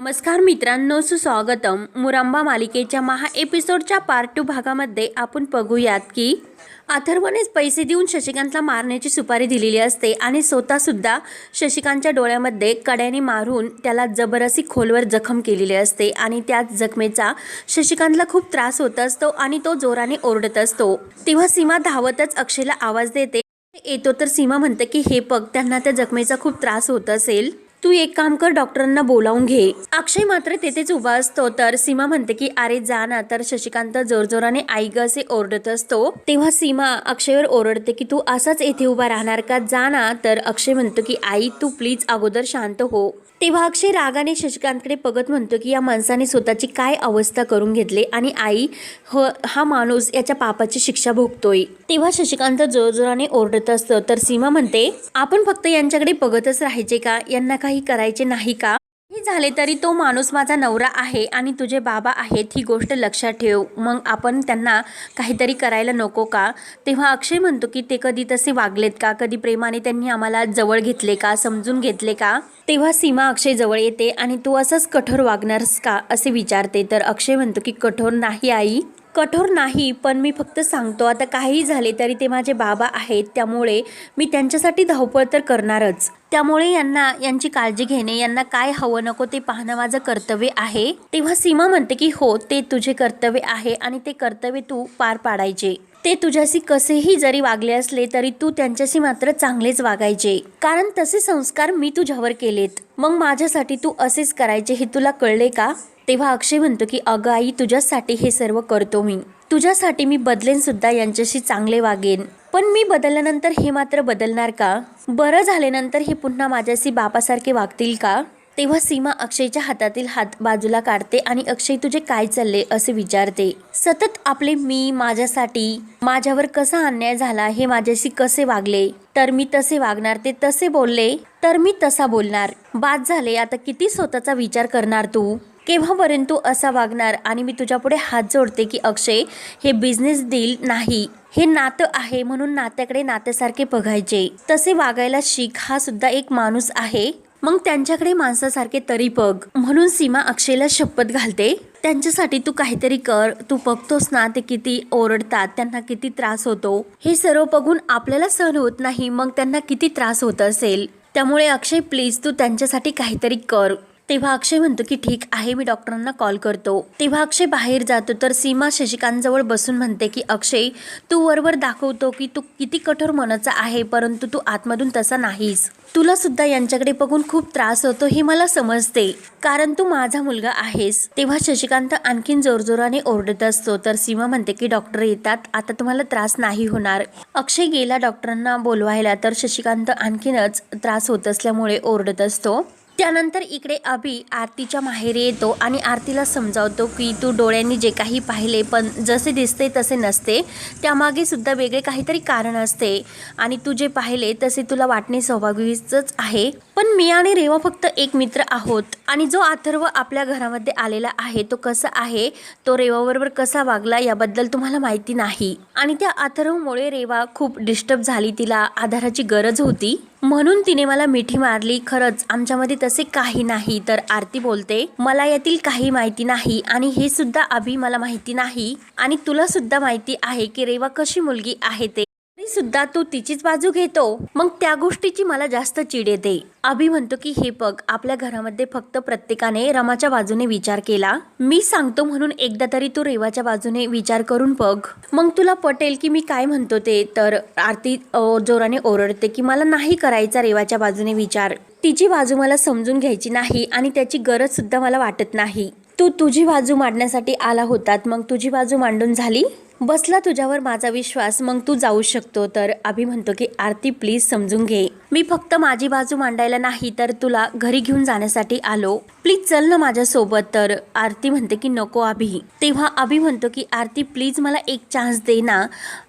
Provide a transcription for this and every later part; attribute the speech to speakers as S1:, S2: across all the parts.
S1: नमस्कार मित्रांनो सुस्वागतम. मुरांबा मालिकेच्या महा एपिसोडच्या पार्ट टू भागामध्ये आपण बघूयात की अथर्वनेच पैसे देऊन शशिकांतला मारण्याची सुपारी दिलेली असते आणि स्वतःसुद्धा शशिकांतच्या डोळ्यामध्ये कड्याने मारून त्याला जबरदस्ती खोलवर जखम केलेली असते आणि त्याच जखमेचा शशिकांतला खूप त्रास होत असतो आणि तो जोराने ओरडत असतो. तेव्हा सीमा धावतच अक्षयला आवाज देते. येतो तर सीमा म्हणते की हे पग त्यांना त्या जखमेचा खूप त्रास होत असेल. तू एक काम कर डॉक्टरांना बोलावून घे. अक्षय मात्र तेथेच उभा असतो. तर सीमा म्हणते की अरे जा ना. तर शशिकांत जोरजोराने आई ग असे ओरडत असतो. तेव्हा सीमा अक्षयवर ओरडते की तू असाच येथे उभा राहणार का? जा ना. तर अक्षय म्हणतो की आई तू प्लीज अगोदर शांत हो. तेव्हा अक्षय रागाने शशिकांतकडे बघत म्हणतो की या माणसाने स्वतःची काय अवस्था करून घेतली आणि आई ह हा माणूस याच्या पापाची शिक्षा भोगतोय. तेव्हा शशिकांत जोरजोराने ओरडत असतं. तर सीमा म्हणते आपण फक्त यांच्याकडे बघतच राहायचे का? यांना काही करायचे नाही का? हे झाले तरी तो माणूस माझा नवरा आहे आणि तुझे बाबा आहेत ही गोष्ट लक्षात ठेव. मग आपण त्यांना काहीतरी करायला नको का? तेव्हा अक्षय म्हणतो की ते कधी तसे वागलेत का? कधी प्रेमाने त्यांनी आम्हाला जवळ घेतले का? समजून घेतले का? तेव्हा सीमा अक्षय जवळ येते आणि तू असंच कठोर वागणारस का? असे विचारते. तर अक्षय म्हणतो की कठोर नाही आई. कठोर नाही पण मी फक्त सांगतो आता काही झाले तरी ते माझे बाबा आहेत त्यामुळे मी त्यांच्यासाठी धावपळ तर करणारच. त्यामुळे यांना यांची काळजी घेणे यांना काय हवं नको ते पाहणं माझं कर्तव्य आहे. तेव्हा सीमा म्हणते की हो ते तुझे कर्तव्य आहे आणि ते कर्तव्य तू पार पाडायचे. ते तुझ्याशी कसेही जरी वागले असले तरी तू त्यांच्याशी मात्र चांगलेच वागायचे. कारण तसे संस्कार मी तुझ्यावर केलेत. मग माझ्यासाठी तू असेच करायचे हे तुला कळले का? तेव्हा अक्षय म्हणतो की अगं आई तुझ्यासाठी हे सर्व करतो मी. तुझ्यासाठी मी बदलेन सुद्धा यांच्याशी चांगले वागेन. पण मी बदलल्यानंतर हे मात्र बदलणार का? बरं झाल्यानंतर हे पुन्हा माझ्याशी बापासारखे वागतील का? तेव्हा सीमा अक्षयच्या हातातील हात बाजूला काढते आणि अक्षय तुझे काय चालले? असे विचारते. सतत आपले मी माझ्यासाठी माझ्यावर कसा अन्याय झाला हे माझ्याशी कसे वागले? तर मी तसे वागणार ते तसे बोलले? तर मी तसा बोलणार. बाद झाले आता किती स्वतःचा विचार करणार तू? केव्हापर्यंत तू असा वागणार? आणि मी तुझ्यापुढे हात जोडते की अक्षय हे बिझनेस डील नाही. हे नातं आहे म्हणून नात्याकडे नात्यासारखे बघायचे. तसे वागायला शिक हा सुद्धा एक माणूस आहे. मग त्यांच्याकडे माणसासारखे तरी बघ. म्हणून सीमा अक्षयला शपथ घालते. त्यांच्यासाठी तू काहीतरी कर. तू बघतोस ना ते किती ओरडतात त्यांना किती त्रास होतो. हे सर्व बघून आपल्याला सहन होत नाही मग त्यांना किती त्रास होत असेल? त्यामुळे अक्षय प्लीज तू त्यांच्यासाठी काहीतरी कर. तेव्हा अक्षय म्हणतो की ठीक आहे मी डॉक्टरांना कॉल करतो. तेव्हा अक्षय बाहेर जातो तर सीमा शशिकांतजवळ बसून म्हणते की अक्षय तू वरवर दाखवतो की तू किती कठोर मनाचा आहे परंतु तू आतमधून तसा नाहीस. तुला सुद्धा यांच्याकडे बघून खूप त्रास होतो हे मला समजते. कारण तू माझा मुलगा आहेस. तेव्हा शशिकांत आणखीन जोरजोराने ओरडत असतो तर सीमा म्हणते की डॉक्टर येतात आता तुम्हाला त्रास नाही होणार. अक्षय गेला डॉक्टरांना बोलवायला तर शशिकांत आणखीनच त्रास होत असल्यामुळे ओरडत असतो. त्यानंतर इकडे अभि आरतीच्या माहेरी येतो आणि आरतीला समजावतो की तू डोळ्यांनी जे काही पाहिले पण जसे दिसते तसे नसते. त्यामागे सुद्धा वेगळे काहीतरी कारण असते. आणि तू जे पाहिले तसे तुला वाटणे स्वाभाविकच आहे. पण मी आणि रेवा फक्त एक मित्र आहोत. आणि जो अथर्व आपल्या घरामध्ये आलेला आहे तो कसा आहे? तो रेवाबरोबर कसा वागला याबद्दल तुम्हाला माहिती नाही. आणि त्या अथर्वमुळे रेवा खूप डिस्टर्ब झाली. तिला आधाराची गरज होती. म्हणून तिने मला मिठी मारली. खरंच आमच्यामध्ये तसे काही नाही. तर आरती बोलते मला यातील काही माहिती नाही आणि हे सुद्धा अभि मला माहिती नाही आणि तुला सुद्धा माहिती आहे की रेवा कशी मुलगी आहे ते सुद्धा तू तिचीच बाजू घेतो. मग त्या गोष्टीची मला जास्त चिड येते. अभि म्हणतो की हे बघ आपल्या घरामध्ये फक्त प्रत्येकाने रमाच्या बाजूने विचार केला. मी सांगतो म्हणून एकदा तरी तू रेवाच्या बाजूने विचार करून बघ. मग तुला पटेल की मी काय म्हणतो ते तर आरती जोराने ओरडते की मला नाही करायचा रेवाच्या बाजूने विचार. तिची बाजू मला समजून घ्यायची नाही आणि त्याची गरज सुद्धा मला वाटत नाही. तू तुझी बाजू मांडण्यासाठी आला होतात. मग तुझी बाजू मांडून झाली? बसला तुझ्यावर माझा विश्वास मग तू जाऊ शकतो. तर अभि म्हणतो की आरती प्लीज समजून घे. मी फक्त माझी बाजू मांडायला नाही तर तुला घरी घेऊन जाण्यासाठी आलो. प्लीज चल ना माझ्यासोबत. तर आरती म्हणते की नको अभि. तेव्हा अभि म्हणतो की आरती प्लीज मला एक चान्स दे ना.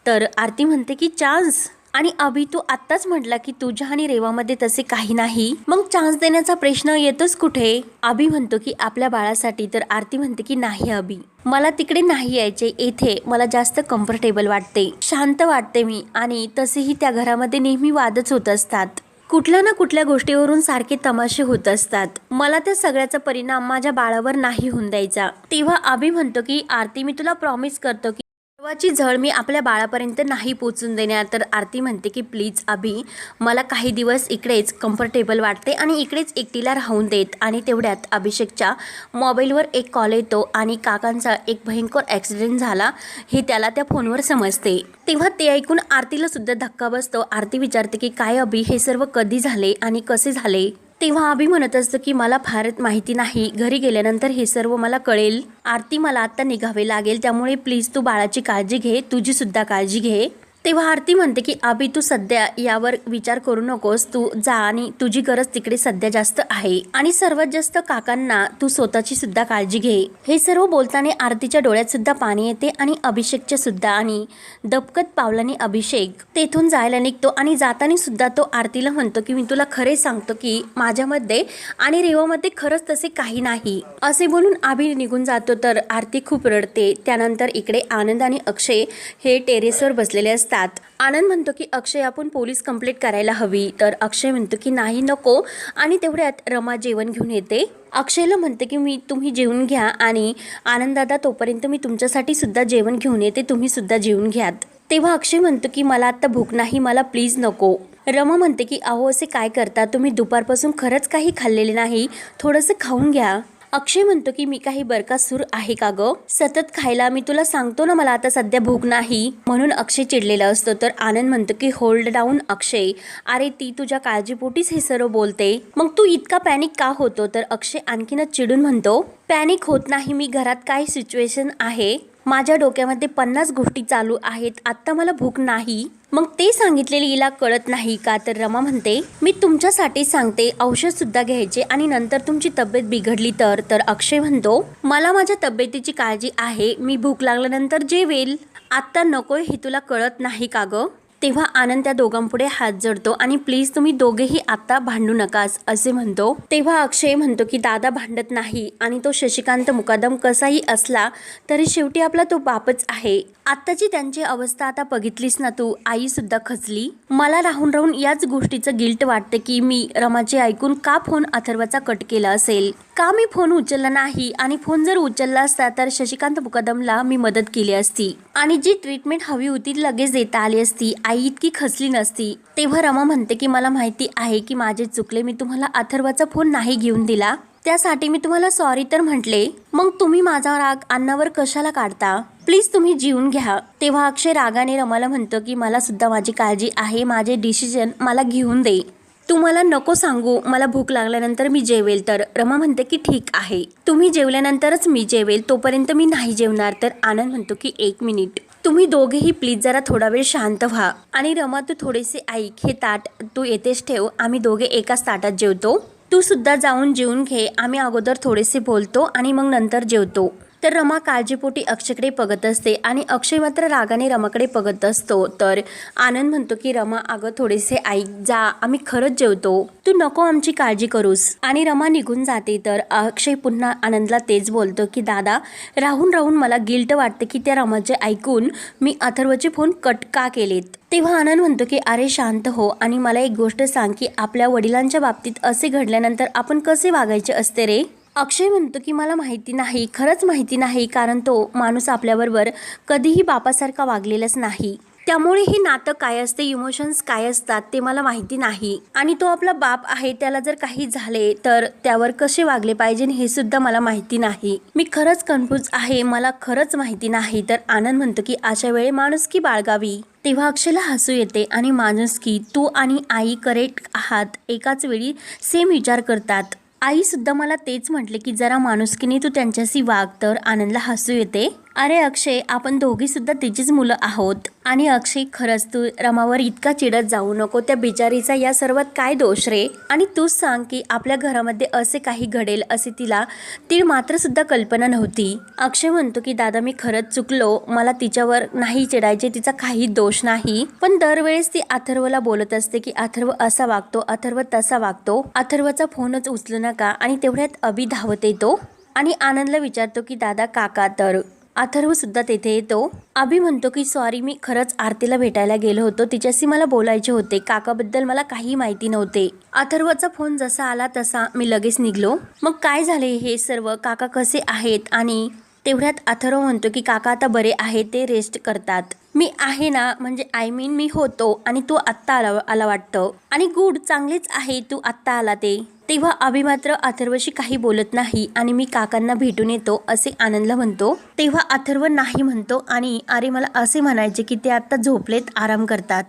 S1: तर आरती म्हणते की चान्स आणि अभि तू आत्ताच म्हटला की तुझ्या आणि रेवामध्ये तसे काही नाही. मग चान्स देण्याचा प्रश्न येतोच कुठे? अभि म्हणतो की आपल्या बाळासाठी. तर आरती म्हणते की नाही अभि मला तिकडे नाही यायचे. येथे मला जास्त कम्फर्टेबल वाटते. शांत वाटते मी. आणि तसेही त्या घरामध्ये नेहमी वादच होत असतात. कुठल्या ना कुठल्या गोष्टीवरून सारखे तमाशे होत असतात. मला त्या सगळ्याचा परिणाम माझ्या बाळावर नाही होऊन द्यायचा. तेव्हा अभि म्हणतो की आरती मी तुला प्रॉमिस करतो की सर्वाची झळ मी आपल्या बाळापर्यंत नाही पोचून देणार. तर आरती म्हणते की प्लीज अभि मला काही दिवस इकडेच कम्फर्टेबल वाटते आणि इकडेच एकटीला राहून देत. आणि तेवढ्यात अभिषेकच्या मोबाईलवर एक कॉल येतो आणि काकांचा एक भयंकर ॲक्सिडेंट झाला हे त्याला त्या फोनवर समजते. तेव्हा ते ऐकून आरतीला सुद्धा धक्का बसतो. आरती विचारते की काय अभि हे सर्व कधी झाले आणि कसे झाले? तेव्हा अभि म्हणत असतं की मला फारच माहिती नाही. घरी गेल्यानंतर हे सर्व मला कळेल. आरती मला आत्ता निघावे लागेल. त्यामुळे प्लीज तू बाळाची काळजी घे. तुझीसुद्धा काळजी घे. तेव्हा आरती म्हणते की आबी तू सध्या यावर विचार करू नकोस. तू जा आणि तुझी गरज तिकडे सध्या जास्त आहे. आणि सर्वात जास्त काकांना तू स्वतःची सुद्धा काळजी घे. हे सर्व बोलताना आरतीच्या डोळ्यात सुद्धा पाणी येते आणि अभिषेकच्या सुद्धा आणि दबकत पावलाने अभिषेक तेथून जायला निघतो आणि जाताना सुद्धा तो आरतीला म्हणतो की मी तुला खरे सांगतो की माझ्यामध्ये आणि रेवामध्ये खरंच तसे काही नाही. असे बोलून आभी निघून जातो तर आरती खूप रडते. त्यानंतर इकडे आनंद आणि अक्षय हे टेरेसवर बसलेले असतात. आनंद म्हणतो की अक्षय आपण पोलीस कंप्लेंट करायला हवी. तर अक्षय म्हणतो की नाही नको. आणि तेवढ्यात रमा जेवण घेऊन येते. अक्षयला म्हणते की मी तुम्ही जेवून घ्या आणि आनंददादा तोपर्यंत मी तुमच्यासाठी सुद्धा जेवण घेऊन येते. तुम्ही सुद्धा जेवून घ्यात. तेव्हा अक्षय म्हणतो की मला आत्ता भूक नाही मला प्लीज नको. रमा म्हणते की अहो असे काय करता? तुम्ही दुपारपासून खरंच काही खाल्लेले नाही. थोडंसं खाऊन घ्या. अक्षय म्हणतो की मी काही बरकासूर आहे का ग? सतत खायला मी तुला सांगतो ना मला आता सध्या भूक नाही. म्हणून अक्षय चिडलेला असतो. तर आनंद म्हणतो की होल्ड डाऊन अक्षय. अरे ती तुझ्या काळजीपोटीच हे सर्व बोलते. मग तू इतका पॅनिक का होतो? तर अक्षय आणखीनच चिडून म्हणतो पॅनिक होत नाही. मी घरात काय सिच्युएशन आहे. माझ्या डोक्यामध्ये पन्नास गोष्टी चालू आहेत. आत्ता मला भूक नाही. मग ते सांगितलेले हिला कळत नाही का? तर रमा म्हणते मी तुमच्यासाठी सांगते औषध सुद्धा घ्यायचे आणि नंतर तुमची तब्येत बिघडली तर. तर अक्षय म्हणतो मला माझ्या तब्येतीची काळजी आहे. मी भूक लागल्यानंतर जेवेल. आत्ता नकोय हे तुला कळत नाही का ग? तेव्हा आनंद त्या दोघांपुढे हात जडतो. आणि प्लीज तुम्ही दोघेही आता भांडू नकास असे म्हणतो. तेव्हा अक्षय म्हणतो की दादा भांडत नाही आणि तो शशिकांत मुकादम कसाही असला तरी शेवटी आपला तो बापच आहे. आत्ताची त्यांची अवस्था आता बघितलीस ना तू? आई सुद्धा खचली. मला राहून राहून याच गोष्टीचं गिल्ट वाटतं की मी रमाचे ऐकून का फोन अथर्वाचा कट केला असेल? का मी फोन उचलला नाही? आणि फोन जर उचलला असता तर शशिकांत मुकदमला मी मदत केली असती. आणि जी ट्रीटमेंट हवी होती ती लगेच देता आली असती. आई इतकी खचली नसती. तेव्हा रमा म्हणते की मला माहिती आहे की माझे चुकले. मी तुम्हाला अथर्वाचा फोन नाही घेऊन दिला. त्यासाठी मी तुम्हाला सॉरी तर म्हटले. मग तुम्ही माझा राग अन्नावर कशाला काढता? प्लीज तुम्ही जीवन घ्या. तेव्हा अक्षय रागाने रमाला म्हणतो की मला सुद्धा माझी काळजी आहे. माझे डिसिजन मला घेऊन दे. तू मला नको सांगू मला भूक लागल्यानंतर मी जेवेल. तर रमा म्हणते की ठीक आहे. तुम्ही जेवल्यानंतरच मी जेवेल तोपर्यंत मी नाही जेवणार. तर आनंद म्हणतो की एक मिनिट. तुम्ही दोघेही प्लीज जरा थोडा वेळ शांत व्हा. आणि रमा तू थोडेसे ऐक हे ताट तू येतेच ठेव आम्ही दोघे एकाच ताटात जेवतो. तू सुद्धा जाऊन जेवून घे आम्ही अगोदर थोडेसे बोलतो आणि मग नंतर जेवतो. तर रमा काळजीपोटी अक्षयकडे बघत असते आणि अक्षय मात्र रागाने रमाकडे बघत असतो. तर आनंद म्हणतो की रमा अगं थोडेसे ऐक जा आम्ही खरंच जेवतो. तू नको आमची काळजी करूस. आणि रमा निघून जाते. तर अक्षय पुन्हा आनंदला तेच बोलतो की दादा राहून राहून मला गिल्ट वाटते की त्या रमाचे ऐकून मी अथर्वचे फोन कट का केलेत? तेव्हा आनंद म्हणतो की अरे शांत हो आणि मला एक गोष्ट सांग की आपल्या वडिलांच्या बाबतीत असे घडल्यानंतर आपण कसे वागायचे असते रे? अक्षय म्हणतो की मला माहिती नाही खरंच माहिती नाही कारण तो माणूस आपल्याबरोबर कधीही बापासारखा वागलेलाच नाही. त्यामुळे हे नातं काय असते इमोशन्स काय असतात ते मला माहिती नाही. आणि तो आपला बाप आहे त्याला जर काही झाले तर त्यावर कसे वागले पाहिजे हे सुद्धा मला माहिती नाही. मी खरंच कन्फ्यूज आहे मला खरंच माहिती नाही तर आनंद म्हणतो की अशा वेळी माणुसकी बाळगावी. तेव्हा अक्षयला हसू येते आणि माणुसकी तू आणि आई करेक्ट आहात एकाच वेळी सेम विचार करतात. आईसुद्धा मला तेच म्हटले की जरा माणुसकीने तू त्यांच्याशी वाग तर आनंदला हसू येते. अरे अक्षय आपण दोघीसुद्धा तिचीच मुलं आहोत. आणि अक्षय खरंच तू रमावर इतका चिडत जाऊ नको त्या बिचारीचा या सर्वात काय दोष रे? आणि तूच सांग की आपल्या घरामध्ये असे काही घडेल असे तिला ती मात्रसुद्धा कल्पना नव्हती. अक्षय म्हणतो की दादा मी खरंच चुकलो. मला तिच्यावर नाही चिडायचे तिचा काही दोष नाही. पण दरवेळेस ती अथर्वला बोलत असते की अथर्व असा वागतो अथर्व तसा वागतो. अथर्वचा फोनच उचलू नका आणि तेवढ्यात अभि धावत येतो. आणि आनंदला विचारतो की दादा काका तर अथर्वसुद्धा तेथे येतो. अभि म्हणतो की सॉरी मी खरंच आरतीला भेटायला गेलो होतो. तिच्याशी मला बोलायचे होते. काकाबद्दल मला काही माहिती नव्हते. अथर्वचा फोन जसा आला तसा मी लगेच निघलो. मग काय झाले हे सर्व? काका कसे आहेत? आणि तेवढ्यात अथर्व म्हणतो की काका आता बरे आहे ते रेस्ट करतात. मी आहे ना म्हणजे आय मीन मी होतो. आणि तू आत्ता आला आला वाटतं. आणि गुड चांगलेच आहे. तू आत्ता आला ते. तेव्हा आभी मात्र अथर्वशी काही बोलत नाही आणि मी काकांना भेटून येतो असे आनंदला म्हणतो. तेव्हा अथर्व नाही म्हणतो आणि अरे मला असे म्हणायचे की ते आत्ता झोपलेत आराम करतात.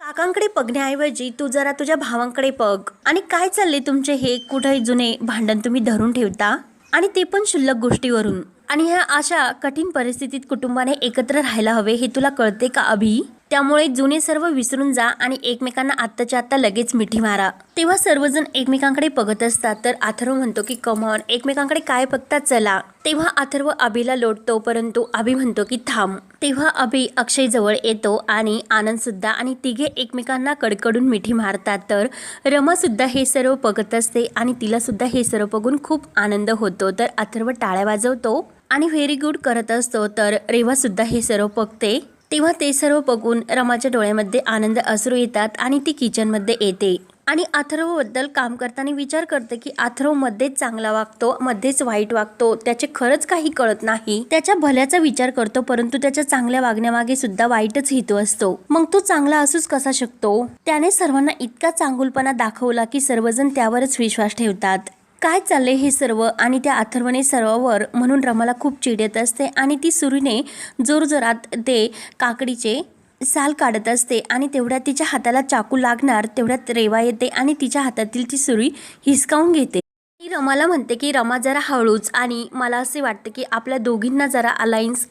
S1: काकांकडे बघण्याऐवजी तू जरा तुझ्या भावांकडे बघ. आणि काय चालले तुमचे हे? कुठे जुने भांडण तुम्ही धरून ठेवता? आणि ते पण शुल्लक गोष्टीवरून. आणि ह्या अशा कठीण परिस्थितीत कुटुंबाने एकत्र राहायला हवे हे तुला कळते का अभि? त्यामुळे जुने सर्व विसरून जा आणि एकमेकांना आत्ताच्या आत्ता लगेच मिठी मारा. तेव्हा सर्वजण एकमेकांकडे बघत असतात तर अथर्व म्हणतो की कमॉन एकमेकांकडे काय बघता चला. तेव्हा अथर्व अभिला लोटतो परंतु अभि म्हणतो की थांब. तेव्हा अभि अक्षय जवळ येतो आणि आनंद सुद्धा आणि तिघे एकमेकांना कडकडून मिठी मारतात तर रमा सुद्धा हे सर्व बघत असते आणि तिला सुद्धा हे सर्व बघून खूप आनंद होतो. तर अथर्व टाळ्या वाजवतो आणि व्हेरी गुड करत असतो तर रेवा सुद्धा हे सर्व बघते. तेव्हा ते सर्व बघून रमाच्या डोळ्यामध्ये आनंद असरू येतात आणि ती किचनमध्ये येते. आणि अथर्वबद्दल काम करताना विचार करते की अथर्व मध्येच चांगला वागतो मध्येच वाईट वागतो त्याचे खरंच काही कळत नाही. त्याच्या भल्याचा विचार करतो परंतु त्याच्या चांगल्या वागण्यामागे सुद्धा वाईटच हेतू असतो. मग तो चांगला असूच कसा शकतो? त्याने सर्वांना इतका चांगुलपणा दाखवला की सर्वजण त्यावरच विश्वास ठेवतात. काय चाललंय हे सर्व आणि त्या अथर्वने सर्वावर म्हणून रमाला खूप चिड येत असते आणि ती सुरीने जोरजोरात ते काकडीचे साल काढत असते आणि तेवढ्यात तिच्या हाताला चाकू लागणार तेवढ्यात रेवा येते आणि तिच्या हातातील ती सुरी हिसकावून घेते. ती रमाला म्हणते की रमा जरा हळूच आणि मला असे वाटते की आपल्या दोघींना जरा अलायन्स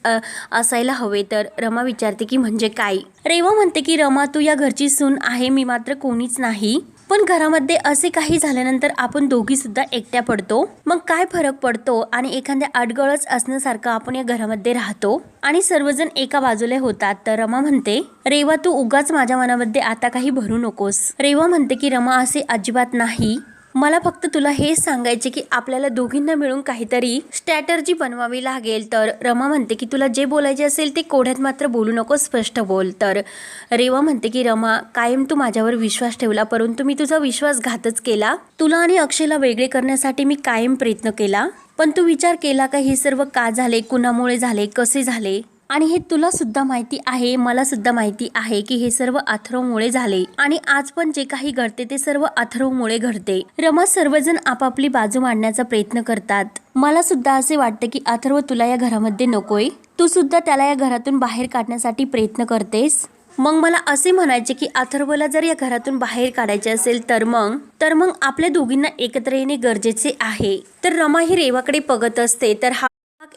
S1: असायला हवे. तर रमा विचारते की म्हणजे काय? रेवा म्हणते की रमा तू या घरची सून आहे मी मात्र कोणीच नाही. पण घरामध्ये असे काही झाल्यानंतर आपण दोघी सुद्धा एकट्या पडतो. मग काय फरक पडतो आणि एखाद्या अडगळच असण्यासारखं आपण या घरामध्ये राहतो? आणि सर्वजण एका बाजूला होतात तर रमा म्हणते रेवा तू उगाच माझ्या मनामध्ये आता काही भरू नकोस. रेवा म्हणते की रमा असे अजिबात नाही. मला फक्त तुला हेच सांगायचे की आपल्याला दोघींना मिळून काहीतरी स्ट्रॅटर्जी बनवावी लागेल. तर रमा म्हणते की तुला जे बोलायचे असेल ते कोड्यात मात्र बोलू नको स्पष्ट बोल. तर रेवा म्हणते की रमा कायम तू माझ्यावर विश्वास ठेवला परंतु मी तुझा विश्वासघातच केला. तुला आणि अक्षयला वेगळे करण्यासाठी मी कायम प्रयत्न केला. पण तू विचार केला का हे सर्व का झाले कुणामुळे झाले कसे झाले? आणि हे तुला सुद्धा माहिती आहे मला सुद्धा माहिती आहे की हे सर्व अथर्वमुळे झाले. आणि आज पण जे काही घडते ते सर्व अथर्वमुळे घडते. रमा सर्वजण आपापली बाजू मांडण्याचा प्रयत्न करतात. मला सुद्धा असे वाटते की अथर्व तुला या घरामध्ये नकोय. तू सुद्धा त्याला या घरातून बाहेर काढण्यासाठी प्रयत्न करतेस? मग मला असे म्हणायचे की अथर्वला जर या घरातून बाहेर काढायचे असेल तर मग? तर मग आपल्या दोघींना एकत्र येणे गरजेचे आहे. तर रमा ही रेवाकडे बघत असते तर हा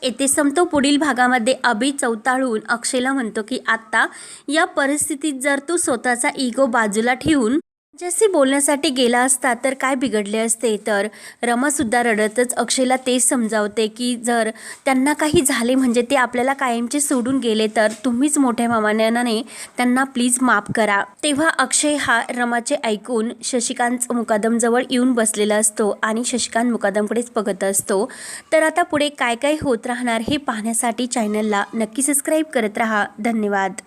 S1: येथे संपतो. पुढील भागामध्ये अभि चौताळून अक्षयला म्हणतो की आत्ता या परिस्थितीत जर तू स्वतःचा इगो बाजूला ठेवून जसे बोलण्यासाठी गेला असता तर काय बिघडले असते? तर रमासुद्धा रडतच अक्षयला तेच समजावते की जर त्यांना काही झाले म्हणजे ते आपल्याला कायमचे सोडून गेले तर तुम्हीच मोठ्या मामाने त्यांना प्लीज माफ करा. तेव्हा अक्षय हा रमाचे ऐकून शशिकांत मुकादमजवळ येऊन बसलेला असतो आणि शशिकांत मुकादमकडेच बघत असतो. तर आता पुढे काय काय होत राहणार हे पाहण्यासाठी चॅनलला नक्की सबस्क्राईब करत राहा. धन्यवाद.